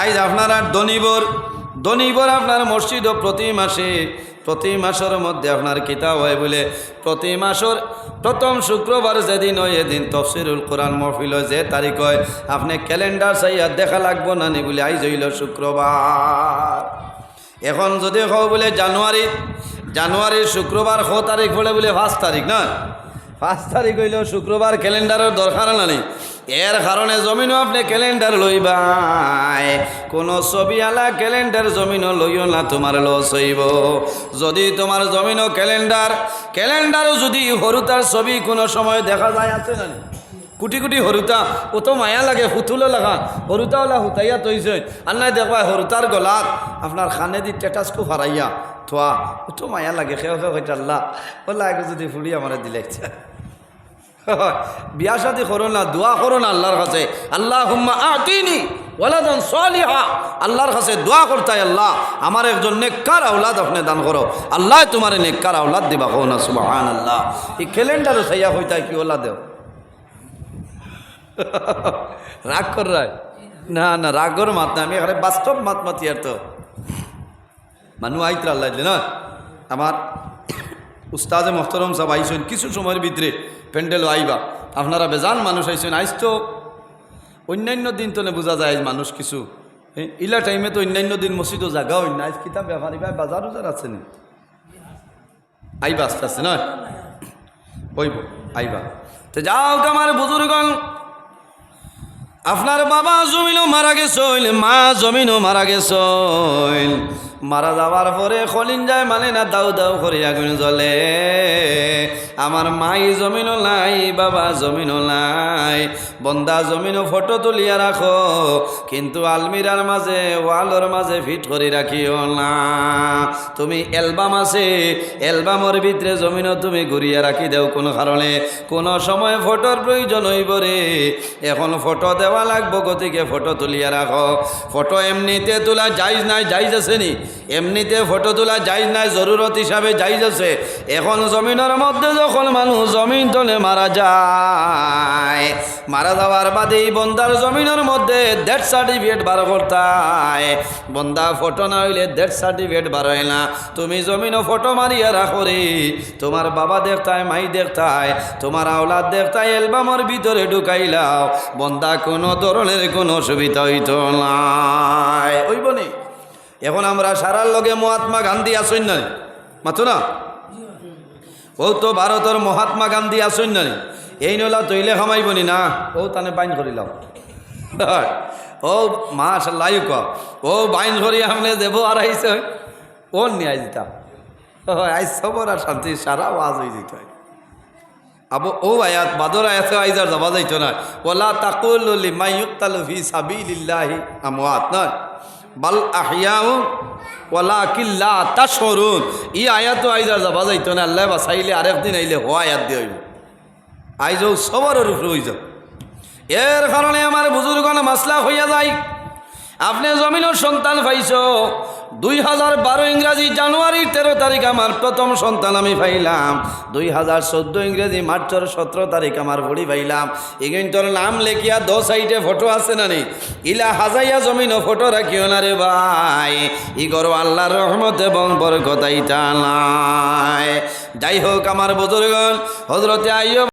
আজ আপনার আর দনিবর দনিবর আপনার মসজিদও প্রতি মাসে, প্রতি মাসের মধ্যে আপনার কিতাব হয় বলে প্রতি মাসের প্রথম শুক্রবার যেদিন হয়, এদিন তফসিরুল কোরআন মহফিল যে তারিখ হয়, আপনি ক্যালেন্ডার চাইয়া দেখা লাগবো না নি বলে আইজ হইল শুক্রবার। এখন যদি হও বলে জানুয়ারি, জানুয়ারির শুক্রবার ছ তারিখ হলে বলে পাঁচ তারিখ না? পাঁচ তারিখ হইলেও শুক্রবার, ক্যালেন্ডারের দরকার নাই এর কারণে জমিনও আপনি ক্যালেন্ডার লইবাই। কোনো ছবি আলা ক্যালেন্ডার জমিনও লইও না, তোমার লস হইব। যদি তোমার জমিনও ক্যালেন্ডার ক্যালেন্ডারও যদি হরুতার ছবি কোনো সময় দেখা যায়, আছে না? কুটি কুটি হরুতা, ও তো মায়া লাগে হুতুলে লাগা। হরুতা ওলা হুতাইয়া তৈছে আর নাই দেখবা, হরুতার গলাত আপনার খানে দি টেটাসকু ফারাইয়া থোয়া। ও তো মায়া লাগে খেয়ে খেয়ে আল্লাহ ওলা আগে যদি ফুড়ি আমার দিলেছে বিয়া শাদি করো না, দোয়া করো না আল্লাহর কাছে। আল্লাহ হুম্মা আতিনি ওয়ালাদান সালিহা। আল্লাহর কাছে দোয়া করতাই আল্লাহ। আমার একজন নেককার আউলাদ আপনি দান করো। আল্লাহ তোমার নেককার আওলাদ দিবা কো না সুবহান আল্লাহ এই ক্যালেন্ডারও সাইয়া হইতাই কি ওলা দেও? রাগ কর না না রাগর মাত না, আমি এখানে বাস্তব মাত মাতি আর তো। মানুষ আইতরা না? আমার উস্তাদে মোহতরম সাহেব আইসেন, কিছু সময়ের ভিতরে প্যান্ডেলও আইবা। আপনারা বেজান মানুষ আইসেন, আইস তো অন্যান্য দিন তো বোঝা যায় মানুষ কিছু। ইলা টাইমে তো অন্যান্য দিন মসজিদও জাগা না আজ কিতাব ব্যাপারী ভাই বাজার উজার আছে নি? আইবা আস্তে আস্তে নয় ওইব আইবা। তো যাও আমার বুজুর্গণ। আপনার বাবা জমিনও মারা গেছইল মা জমিনও মারা গেছইল মারা যাওয়ার পরে খলিন যায় মানে না দাউ দাউ করে আগুন জ্বলে। আমার মাই জমিনও নাই, বাবা জমিনও নাই, বন্দা জমিনও ফটো তুলিয়া রাখো, কিন্তু আলমিরার মাঝে, ওয়ালর মাঝে ফিট করে রাখিও না। তুমি অ্যালবাম আছে, অ্যালবামের ভিতরে জমিনও তুমি ঘুরিয়ে রাখি দেও কোনো কারণে। কোনো সময় ফটোর প্রয়োজন হইব রে। এখন ফটো দেওয়া লাগবো গতিকে ফটো তুলিয়া রাখো। ফটো এমনিতে তোলা যাইজ নাই যাইজ আছে নি? এমনিতে ফটো তোলা যাইজ নাই, জরুরত হিসাবে যাইজ আছে। এখন জমিনের মধ্যে যখন মানুষ জমিন তলে মারা যায়, মারা যাওয়ার বাদে বন্দার জমিনের মধ্যে ডেথ সার্টিফিকেট বার করতায়। বন্দা ফটো না হইলে ডেথ সার্টিফিকেট বার হয় না। তুমি জমিনও ফটো মারিয়া রাখো রে। তোমার বাবা দেখতায়, মাই দেখতায়, তোমার আওলাদ দেখতায়, অ্যালবামের ভিতরে ঢুকাইলাও। বন্দা কোনো ধরনের কোনো অসুবিধা হইত নাই। ওইব নি। এখন আমরা সারার লগে মহাত্মা গান্ধী আসইন না মাথো না? ও তো ভারতের মহাত্মা গান্ধী আসইন না এই নলা তৈলে খামাইব নি না? ও তানে বাইন করিলাম ও মাস লাইক ও বাইন ধরি আমলে দেব আর আইসে ও নিয়ে আই দিতাম আইস সবর আর শান্তি, সারা ওয়াজ হয়ে দিত আবু, ও আয়াত, বাদর আয়াত আইজার যাবা যাইত না। ওলা তাকুল লিমা ইউক্তালু ফি সাবিলিল্লাহি আমওয়াত নয় বাল আহিয়াও ওলা কিল্লা তাশরুন ই আয়াত আইজার যাবা যাইত না, আল্লাহ বাসাইলে আরেকদিন আইলে হ আয়াত দিয়ে হইব। আইজ সবার উপরে হইজ। এর কারণে আমার বুজুর্গণ মাসলা হইয়া যায়। আপনি জমিনের সন্তান পাইছ দুই হাজার বারো ইংরাজি জানুয়ারির তেরো তারিখ আমার প্রথম সন্তান আমি পাইলাম। দুই হাজার চোদ্দ ইংরেজি মার্চের সতেরো তারিখ আমার ভড়ি পাইলাম। এগিনটোর নাম লেখিয়া দো সাইডে ফটো আছে না নি ইলা হাজাইয়া জমিনও ফটো রাখিও না রে ভাই। ই করো আল্লাহর রহমত এবং বরকতাইটা নাই। যাই হোক আমার বুজুর্গণ হজরতে আইয়